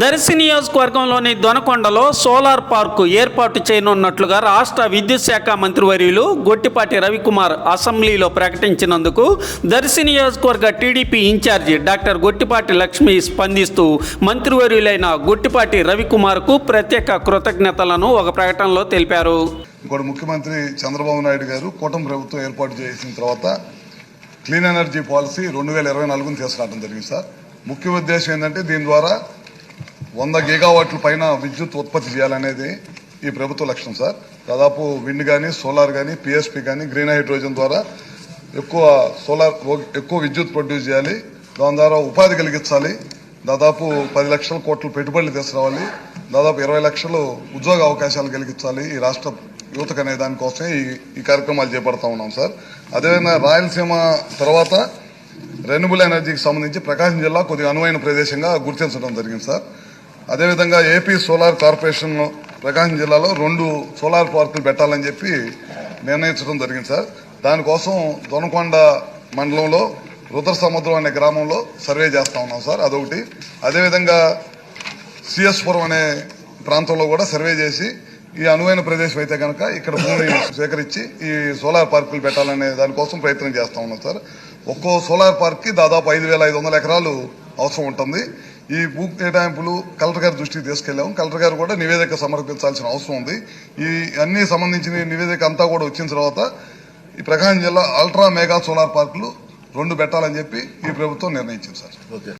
దర్శి నియోజకవర్గంలోని దొనకొండలో solar park ఏర్పాటు చేయనున్నట్లుగా రాష్ట్ర విద్యుత్ శాఖ మంత్రివర్యులు గొట్టిపాటి రవికుమార్ అసెంబ్లీలో ప్రకటించినందుకు దర్శి నియోజకవర్గ TDP incharge doctor Gottipati Lakshmi స్పందిస్తూ మంత్రివర్యులైన గొట్టిపాటి రవికుమార్కు ప్రత్యేక కృతజ్ఞతలను ఒక ప్రకటనలో తెలిపారు. ఇప్పుడు ముఖ్యమంత్రి చంద్రబాబు నాయుడు గారు కూటమి ప్రభుత్వం ఏర్పాటు చేసిన తర్వాత క్లీన్ ఎనర్జీ పాలసీ రెండు వేల ఇరవై నాలుగుని తీసుకురావడం జరిగింది సార్. ముఖ్య ఉద్దేశం ఏంటంటే దీని ద్వారా వంద గిగావాట్ల పైన విద్యుత్ ఉత్పత్తి చేయాలనేది ఈ ప్రభుత్వ లక్ష్యం సార్. దాదాపు విండ్ కానీ సోలార్ కానీ పిఎస్పి కానీ గ్రీన్ హైడ్రోజన్ ద్వారా ఎక్కువ సోలార్ ఎక్కువ విద్యుత్ ప్రొడ్యూస్ చేయాలి. దాని ద్వారా ఉపాధి కలిగించాలి. దాదాపు పది లక్షల కోట్లు పెట్టుబడులు తీసుకురావాలి. దాదాపు ఇరవై లక్షలు ఉద్యోగ అవకాశాలు కలిగించాలి ఈ రాష్ట్ర యువతకు అనే దానికోసమే ఈ ఈ కార్యక్రమాలు చేపడతా ఉన్నాం సార్. అదేవిధంగా రాయలసీమ తర్వాత రెన్యూబుల్ ఎనర్జీకి సంబంధించి ప్రకాశం జిల్లా కొద్దిగా అనువైన ప్రదేశంగా గుర్తించడం జరిగింది సార్. అదేవిధంగా ఏపీ సోలార్ కార్పొరేషన్ ప్రకాశం జిల్లాలో రెండు సోలార్ పార్కులు పెట్టాలని చెప్పి నిర్ణయించడం జరిగింది సార్. దానికోసం దొనకొండ మండలంలో రుద్ర సముద్రం అనే గ్రామంలో సర్వే చేస్తా ఉన్నాం సార్. అదొకటి. అదేవిధంగా సిఎస్పురం అనే ప్రాంతంలో కూడా సర్వే చేసి ఈ అనువైన ప్రదేశం అయితే కనుక ఇక్కడ భూమిని సేకరించి ఈ సోలార్ పార్కులు పెట్టాలనే దానికోసం ప్రయత్నం చేస్తా ఉన్నాం సార్. ఒక్కో సోలార్ పార్క్కి దాదాపు ఐదు వేల ఐదు వందల ఎకరాలు అవసరం ఉంటుంది. ఈ భూ కేటాయింపులు కలెక్టర్ గారి దృష్టికి తీసుకెళ్ళాము కలెక్టర్ గారు కూడా నివేదిక సమర్పించాల్సిన అవసరం ఉంది. ఈ అన్ని సంబంధించిన నివేదిక అంతా కూడా వచ్చిన తర్వాత ఈ ప్రకాశం జిల్లా అల్ట్రా మెగా సోలార్ పార్కులు రెండు పెట్టాలని చెప్పి ఈ ప్రభుత్వం నిర్ణయించింది సార్. ఓకే.